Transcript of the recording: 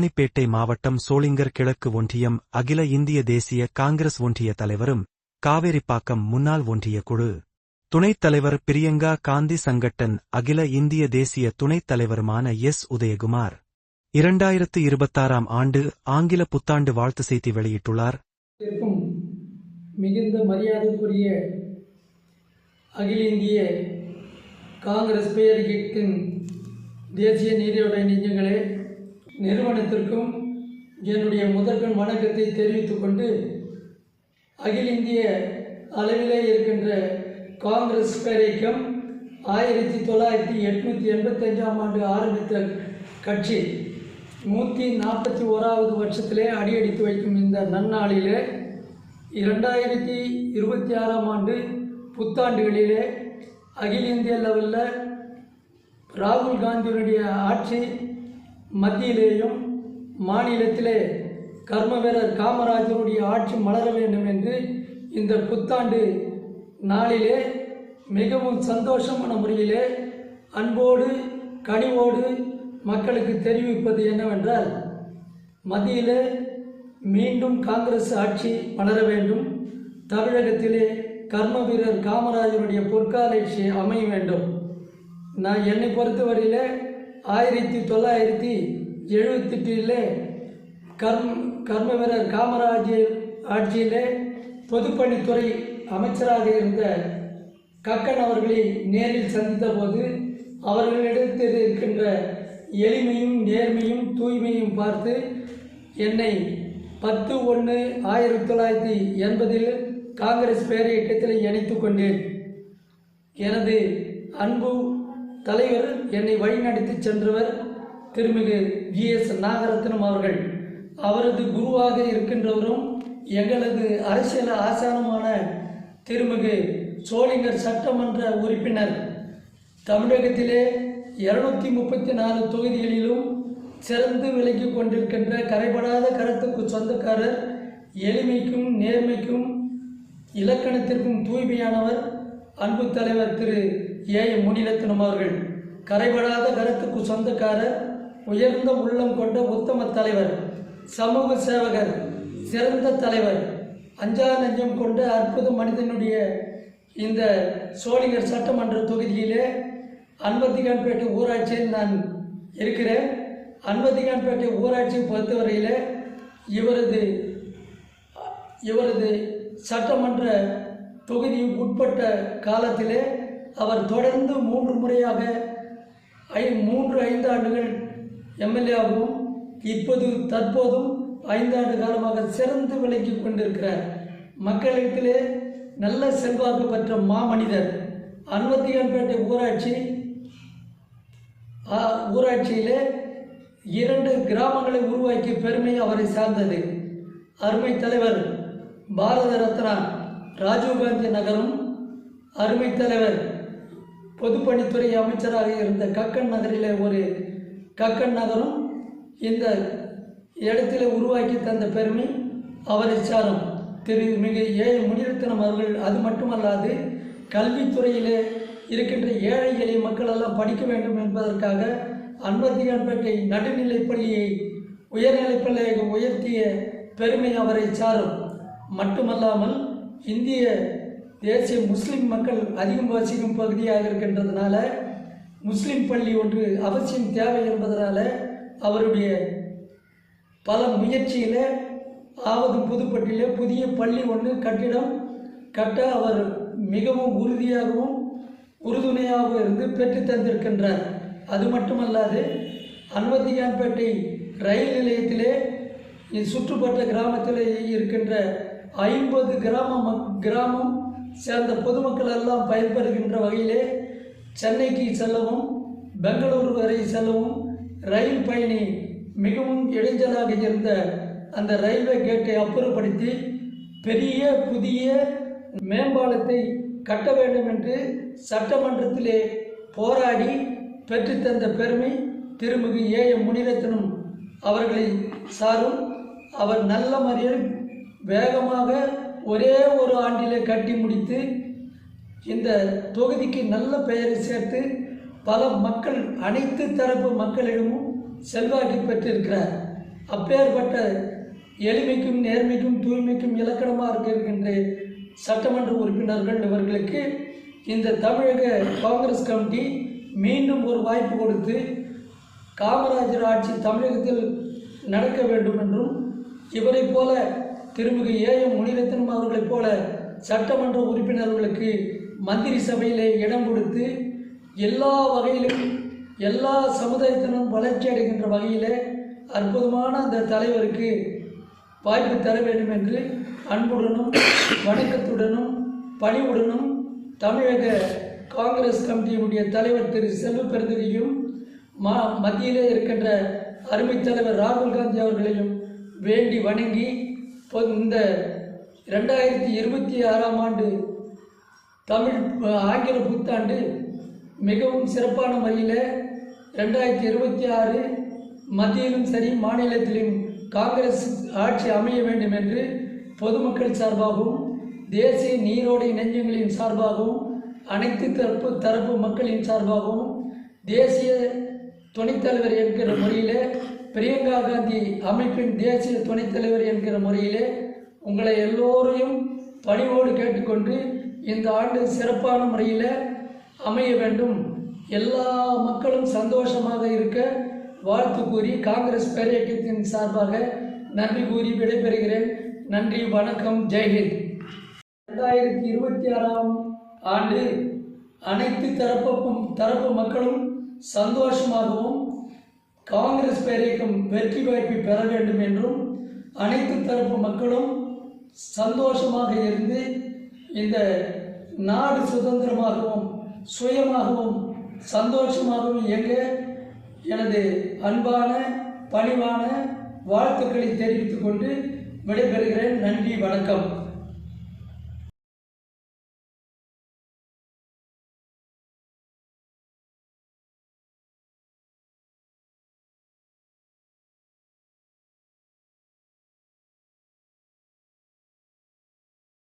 ராணிப்பேட்டை மாவட்டம் சோளிங்கர் கிழக்கு ஒன்றியம் அகில இந்திய தேசிய காங்கிரஸ் ஒன்றிய தலைவரும் காவேரிப்பாக்கம் முன்னாள் ஒன்றிய குழு. துணைத் தலைவர் பிரியங்கா காந்தி சங்கட்டன் அகில இந்திய தேசிய துணைத் தலைவருமான எஸ். உதயகுமார். இரண்டாயிரத்து இருபத்தாறாம் ஆண்டு ஆங்கில புத்தாண்டு வாழ்த்து செய்தி வெளியிட்டுள்ளார். மிகுந்த மரியாதைக்குரிய அகில இந்திய காங்கிரஸ் பேரறிக்கையின் தேசிய நீதியோட நெஞ்சங்களே நிறுவனத்திற்கும் என்னுடைய முதற்கண் வணக்கத்தை தெரிவித்துக் கொண்டு அகில இந்திய அளவிலே இருக்கின்ற காங்கிரஸ் பேரியக்கம் ஆயிரத்தி தொள்ளாயிரத்தி எட்நூற்றி எண்பத்தஞ்சாம் ஆண்டு ஆரம்பித்த கட்சி நூற்றி நாற்பத்தி ஓராவது வருஷத்திலே அடியெடுத்து வைக்கும் இந்த நன்னாளிலே இரண்டாயிரத்தி இருபத்தி ஆறாம் ஆண்டு புத்தாண்டுகளிலே அகில இந்திய லெவலில் ராகுல் காந்தியினுடைய ஆட்சி மத்தியிலேயும் மாநிலத்திலே கர்ம வீரர் காமராஜருடைய ஆட்சி மலர வேண்டும் என்று இந்த புத்தாண்டு நாளிலே மிகவும் சந்தோஷமான முறையிலே அன்போடு கனிவோடு மக்களுக்கு தெரிவிப்பது என்னவென்றால் மத்தியிலே மீண்டும் காங்கிரஸ் ஆட்சி மலர வேண்டும். தமிழகத்திலே கர்ம வீரர் காமராஜருடைய பொற்காலட்சி அமைய வேண்டும். நான் என்னை பொறுத்தவரையில் ஆயிரத்தி தொள்ளாயிரத்தி எழுபத்தெட்டிலே கர்ம் கர்ம வீரர் காமராஜ் ஆட்சியிலே பொதுப்பணித்துறை அமைச்சராக இருந்த கக்கன் அவர்களை நேரில் சந்தித்த போது அவர்களிடத்தில் இருக்கின்ற எளிமையும் நேர்மையும் தூய்மையும் பார்த்து என்னை பத்து ஒன்று ஆயிரத்தி தொள்ளாயிரத்தி எண்பதில் காங்கிரஸ் பேரியக்கத்தில் இணைத்து கொண்டேன். எனது அன்பு தலைவர் என்னை வழிநடத்தி சென்றவர் திருமிகு ஜி எஸ். நாகரத்னம் அவர்கள். அவரது குருவாக இருக்கின்றவரும் எங்களது அரசியல் ஆசானமான திருமிகு சோளிங்கர் சட்டமன்ற உறுப்பினர். தமிழகத்திலே இருநூத்தி முப்பத்தி நாலு தொகுதிகளிலும் சிறந்து விலகி கொண்டிருக்கின்ற கரைபடாத கருத்துக்கு சொந்தக்காரர் எளிமைக்கும் நேர்மைக்கும் இலக்கணத்திற்கும் தூய்மையானவர் அன்பு தலைவர் திரு. ஏ எம் அவர்கள் கரைபடாத கருத்துக்கு சொந்தக்காரர் உயர்ந்த உள்ளம் கொண்ட உத்தம தலைவர் சமூக சேவகர் சிறந்த தலைவர் அஞ்சா நஞ்சம் கொண்ட அற்புத மனிதனுடைய இந்த சோழிங்கர் சட்டமன்ற தொகுதியிலே அன்பத்திகான்பேட்டை ஊராட்சியில் நான் இருக்கிறேன். அன்பத்திகான்பேட்டை ஊராட்சியை பொறுத்தவரையில் இவரது இவரது சட்டமன்ற தொகுதி உட்பட்ட காலத்திலே அவர் தொடர்ந்து மூன்று முறையாக ஐ மூன்று ஐந்து ஆண்டுகள் எம்எல்ஏவாகவும் இப்போது தற்போதும் ஐந்தாண்டு காலமாக சிறந்து விளங்கி கொண்டிருக்கிறார். மக்களிடத்திலே நல்ல செல்வாக்கு பெற்ற மாமனிதர் அன்வத்தியான்பேட்டை ஊராட்சி ஊராட்சியிலே இரண்டு கிராமங்களை உருவாக்கிய பெருமை அவரை சார்ந்தது. அருமை தலைவர் பாரத ரத்னா ராஜீவ்காந்தி நகரும் அருமை தலைவர் பொதுப்பணித்துறை அமைச்சராக இருந்த கக்கன் நகரில் ஒரு கக்கன் நகரும் இந்த இடத்துல உருவாக்கி தந்த பெருமை அவரை சாரும் திரு மிக ஏ. முனிரத்னம் அவர்கள் அது மட்டுமல்லாது கல்வித்துறையிலே இருக்கின்ற ஏழை எளிய மக்களெல்லாம் படிக்க வேண்டும் என்பதற்காக அன்பத்தியான்பேட்டை நடுநிலைப் பள்ளியை உயர்நிலைப்பள்ளியை உயர்த்திய பெருமை அவரை சாரும் மட்டுமல்லாமல் இந்திய தேசிய முஸ்லிம் மக்கள் அதிகம் வசிக்கும் பகுதியாக இருக்கின்றதுனால முஸ்லிம் பள்ளி ஒன்று அவசியம் தேவை என்பதனால் அவருடைய பல முயற்சியில் ஆவது புதுப்பட்டியிலே புதிய பள்ளி ஒன்று கட்டிடம் கட்ட அவர் மிகவும் உறுதியாகவும் உறுதுணையாகவும் இருந்து பெற்று தந்திருக்கின்றார். அது மட்டுமல்லாது அன்வத்தியான்பேட்டை ரயில் நிலையத்திலே சுற்றுப்பட்ட கிராமத்தில் இருக்கின்ற ஐம்பது கிராம மக் கிராமம் சேர்ந்த பொதுமக்கள் எல்லாம் பயன்பெறுகின்ற வகையிலே சென்னைக்கு செல்லவும் பெங்களூர் வரை செல்லவும் ரயில் பயணி மிகவும் இடைஞ்சலாக இருந்த அந்த ரயில்வே கேட்டை அப்புறப்படுத்தி பெரிய புதிய மேம்பாலத்தை கட்ட வேண்டும் என்று சட்டமன்றத்திலே போராடி பெற்றுத்தந்த பெருமை திருமிகு ஏ. எம். முனிரத்னம் அவர்களை சாரும். அவர் நல்ல முறையில் வேகமாக ஒரே ஒரு ஆண்டிலே கட்டி முடித்து இந்த தொகுதிக்கு நல்ல பெயரை சேர்த்து பல மக்கள் அனைத்து தரப்பு மக்களிடமும் செல்வாக்கு பெற்றிருக்கிறார். அப்பேற்பட்ட எளிமைக்கும் நேர்மைக்கும் தூய்மைக்கும் இலக்கணமாக இருக்கின்ற சட்டமன்ற உறுப்பினர்கள் இவர்களுக்கு இந்த தமிழக காங்கிரஸ் கமிட்டி மீண்டும் ஒரு வாய்ப்பு கொடுத்து காமராஜர் ஆட்சி தமிழகத்தில் நடக்க வேண்டும் என்றும் இவரை போல திருமிகு ஏ எம் முனிரத்னம் அவர்களைப் போல சட்டமன்ற உறுப்பினர்களுக்கு மந்திரி சபையிலே இடம் கொடுத்து எல்லா வகையிலும் எல்லா சமுதாயத்தினரும் வளர்ச்சி அடைகின்ற வகையிலே அற்புதமான அந்த தலைவருக்கு வாய்ப்பு தர வேண்டும் என்று அன்புடனும் வணக்கத்துடனும் பணிவுடனும் தமிழக காங்கிரஸ் கமிட்டியினுடைய தலைவர் திரு செல்வ பெருந்தகையும் மா மத்தியிலே இருக்கின்ற அருமை தலைவர் ராகுல் காந்தி அவர்களையும் வேண்டி வணங்கி இந்த ரெண்டாயிரத்தி இருபத்தி ஆறாம் ஆண்டு தமிழ் ஆங்கில புத்தாண்டு மிகவும் சிறப்பான முறையில் ரெண்டாயிரத்தி இருபத்தி ஆறு மத்தியிலும் சரி மாநிலத்திலும் காங்கிரஸ் ஆட்சி அமைய வேண்டும் என்று பொதுமக்கள் சார்பாகவும் தேசிய நீரோடை நெஞ்சங்களின் சார்பாகவும் அனைத்து தரப்பு தரப்பு மக்களின் சார்பாகவும் தேசிய துணைத் தலைவர் என்கிற முறையில் பிரியங்கா காந்தி அமைப்பின் தேசிய துணைத் தலைவர் என்கிற முறையிலே உங்களை எல்லோரையும் பணிவோடு கேட்டுக்கொண்டு இந்த ஆண்டு சிறப்பான முறையில் அமைய வேண்டும். எல்லா மக்களும் சந்தோஷமாக இருக்க வாழ்த்து கூறி காங்கிரஸ் பேரியக்கத்தின் சார்பாக நன்றி கூறி விடைபெறுகிறேன். நன்றி வணக்கம் ஜெய்ஹிந்த் ரெண்டாயிரத்தி இருபத்தி ஆறாம் ஆண்டு அனைத்து தரப்பும் தரப்பு மக்களும் சந்தோஷமாகவும் காங்கிரஸ் பேரியக்கம் வெற்றி வாய்ப்பை பெற வேண்டும் என்றும் அனைத்து தரப்பு மக்களும் சந்தோஷமாக இருந்து இந்த நாடு சுதந்திரமாகவும் சுயமாகவும் சந்தோஷமாகவும் இயங்க எனது அன்பான பணிவான வாழ்த்துக்களை தெரிவித்துக் கொண்டு விடைபெறுகிறேன். நன்றி வணக்கம்.